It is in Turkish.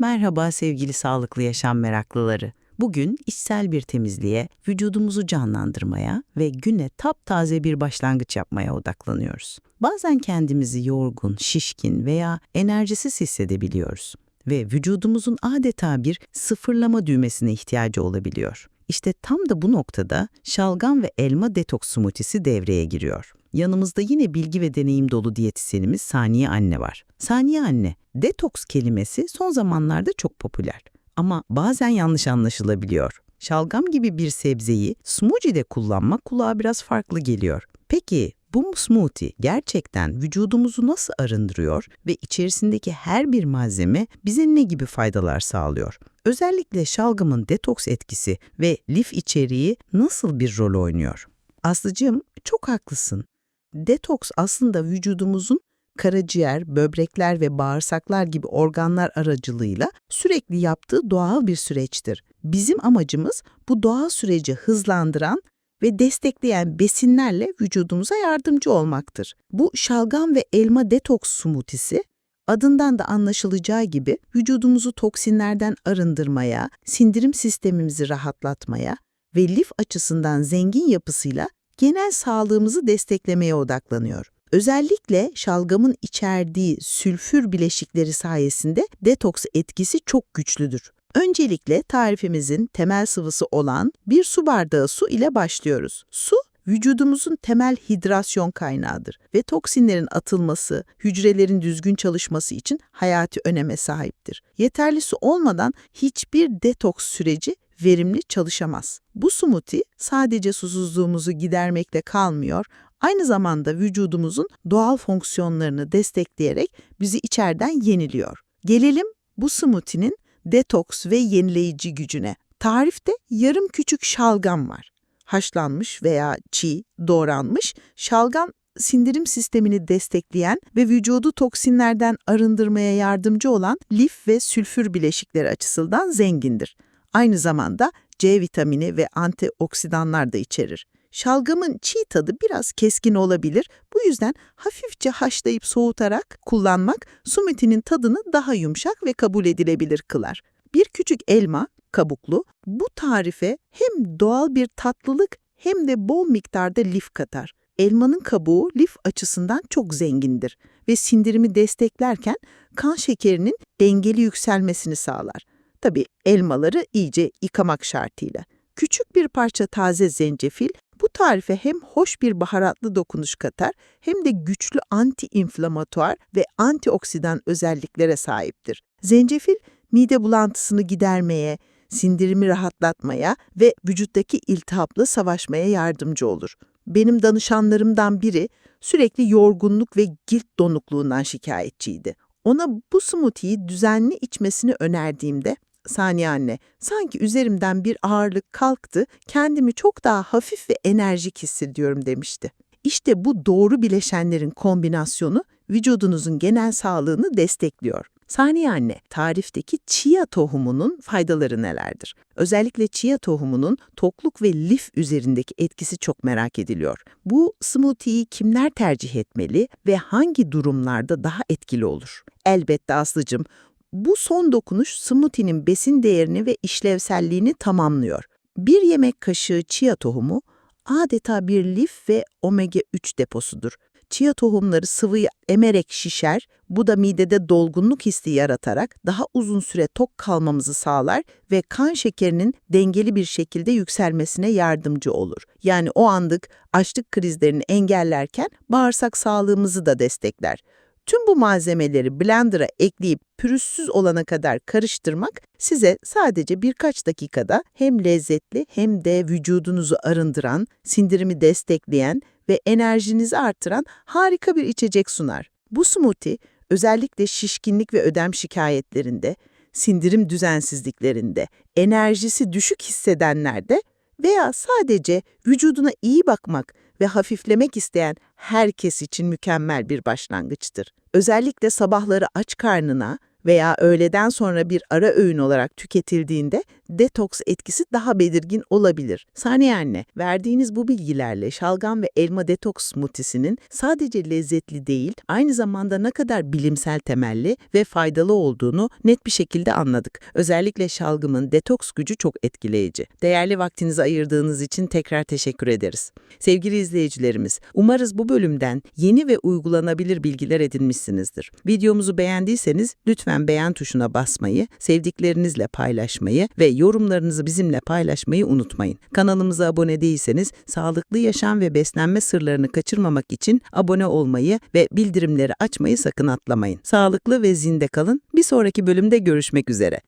Merhaba sevgili sağlıklı yaşam meraklıları. Bugün içsel bir temizliğe, vücudumuzu canlandırmaya ve güne taptaze bir başlangıç yapmaya odaklanıyoruz. Bazen kendimizi yorgun, şişkin veya enerjisiz hissedebiliyoruz ve vücudumuzun adeta bir sıfırlama düğmesine ihtiyacı olabiliyor. İşte tam da bu noktada şalgam ve elma detoks smoothie'si devreye giriyor. Yanımızda yine bilgi ve deneyim dolu diyetisyenimiz Saniye Anne var. Saniye Anne, detoks kelimesi son zamanlarda çok popüler ama bazen yanlış anlaşılabiliyor. Şalgam gibi bir sebzeyi smoothie'de kullanmak kulağa biraz farklı geliyor. Peki bu smoothie gerçekten vücudumuzu nasıl arındırıyor ve içerisindeki her bir malzeme bize ne gibi faydalar sağlıyor? Özellikle şalgamın detoks etkisi ve lif içeriği nasıl bir rol oynuyor? Aslıcığım çok haklısın. Detoks aslında vücudumuzun karaciğer, böbrekler ve bağırsaklar gibi organlar aracılığıyla sürekli yaptığı doğal bir süreçtir. Bizim amacımız bu doğal süreci hızlandıran ve destekleyen besinlerle vücudumuza yardımcı olmaktır. Bu şalgam ve elma detoks smoothie'si adından da anlaşılacağı gibi vücudumuzu toksinlerden arındırmaya, sindirim sistemimizi rahatlatmaya ve lif açısından zengin yapısıyla genel sağlığımızı desteklemeye odaklanıyor. Özellikle şalgamın içerdiği sülfür bileşikleri sayesinde detoks etkisi çok güçlüdür. Öncelikle tarifimizin temel sıvısı olan bir su bardağı su ile başlıyoruz. Su, vücudumuzun temel hidrasyon kaynağıdır ve toksinlerin atılması, hücrelerin düzgün çalışması için hayati öneme sahiptir. Yeterli su olmadan hiçbir detoks süreci verimli çalışamaz. Bu smoothie sadece susuzluğumuzu gidermekle kalmıyor, aynı zamanda vücudumuzun doğal fonksiyonlarını destekleyerek bizi içeriden yeniliyor. Gelelim bu smoothie'nin detoks ve yenileyici gücüne. Tarifte yarım küçük şalgam var. Haşlanmış veya çiğ, doğranmış şalgam sindirim sistemini destekleyen ve vücudu toksinlerden arındırmaya yardımcı olan lif ve sülfür bileşikleri açısından zengindir. Aynı zamanda C vitamini ve antioksidanlar da içerir. Şalgamın çiğ tadı biraz keskin olabilir. Bu yüzden hafifçe haşlayıp soğutarak kullanmak smoothie'nin tadını daha yumuşak ve kabul edilebilir kılar. Bir küçük elma, kabuklu, bu tarife hem doğal bir tatlılık hem de bol miktarda lif katar. Elmanın kabuğu lif açısından çok zengindir ve sindirimi desteklerken kan şekerinin dengeli yükselmesini sağlar. Tabii elmaları iyice yıkamak şartıyla. Küçük bir parça taze zencefil bu tarife hem hoş bir baharatlı dokunuş katar hem de güçlü anti-inflamatuar ve antioksidan özelliklere sahiptir. Zencefil mide bulantısını gidermeye, sindirimi rahatlatmaya ve vücuttaki iltihapla savaşmaya yardımcı olur. Benim danışanlarımdan biri sürekli yorgunluk ve cilt donukluğundan şikayetçiydi. Ona bu smoothie'yi düzenli içmesini önerdiğimde Saniye anne, sanki üzerimden bir ağırlık kalktı, kendimi çok daha hafif ve enerjik hissediyorum demişti. İşte bu doğru bileşenlerin kombinasyonu vücudunuzun genel sağlığını destekliyor. Saniye anne, tarifteki chia tohumunun faydaları nelerdir? Özellikle chia tohumunun tokluk ve lif üzerindeki etkisi çok merak ediliyor. Bu smoothie'yi kimler tercih etmeli ve hangi durumlarda daha etkili olur? Elbette Aslı'cım, bu son dokunuş smoothie'nin besin değerini ve işlevselliğini tamamlıyor. Bir yemek kaşığı chia tohumu adeta bir lif ve omega 3 deposudur. Chia tohumları sıvıyı emerek şişer, bu da midede dolgunluk hissi yaratarak daha uzun süre tok kalmamızı sağlar ve kan şekerinin dengeli bir şekilde yükselmesine yardımcı olur. Yani o andık açlık krizlerini engellerken bağırsak sağlığımızı da destekler. Tüm bu malzemeleri blender'a ekleyip pürüzsüz olana kadar karıştırmak size sadece birkaç dakikada hem lezzetli hem de vücudunuzu arındıran, sindirimi destekleyen ve enerjinizi artıran harika bir içecek sunar. Bu smoothie özellikle şişkinlik ve ödem şikayetlerinde, sindirim düzensizliklerinde, enerjisi düşük hissedenlerde veya sadece vücuduna iyi bakmak ve hafiflemek isteyen herkes için mükemmel bir başlangıçtır. Özellikle sabahları aç karnına veya öğleden sonra bir ara öğün olarak tüketildiğinde detoks etkisi daha belirgin olabilir. Saniye anne, verdiğiniz bu bilgilerle şalgam ve elma detoks smoothiesinin sadece lezzetli değil, aynı zamanda ne kadar bilimsel temelli ve faydalı olduğunu net bir şekilde anladık. Özellikle şalgamın detoks gücü çok etkileyici. Değerli vaktinizi ayırdığınız için tekrar teşekkür ederiz. Sevgili izleyicilerimiz, umarız bu bölümden yeni ve uygulanabilir bilgiler edinmişsinizdir. Videomuzu beğendiyseniz lütfen beğen tuşuna basmayı, sevdiklerinizle paylaşmayı ve yorumlarınızı bizimle paylaşmayı unutmayın. Kanalımıza abone değilseniz sağlıklı yaşam ve beslenme sırlarını kaçırmamak için abone olmayı ve bildirimleri açmayı sakın atlamayın. Sağlıklı ve zinde kalın. Bir sonraki bölümde görüşmek üzere.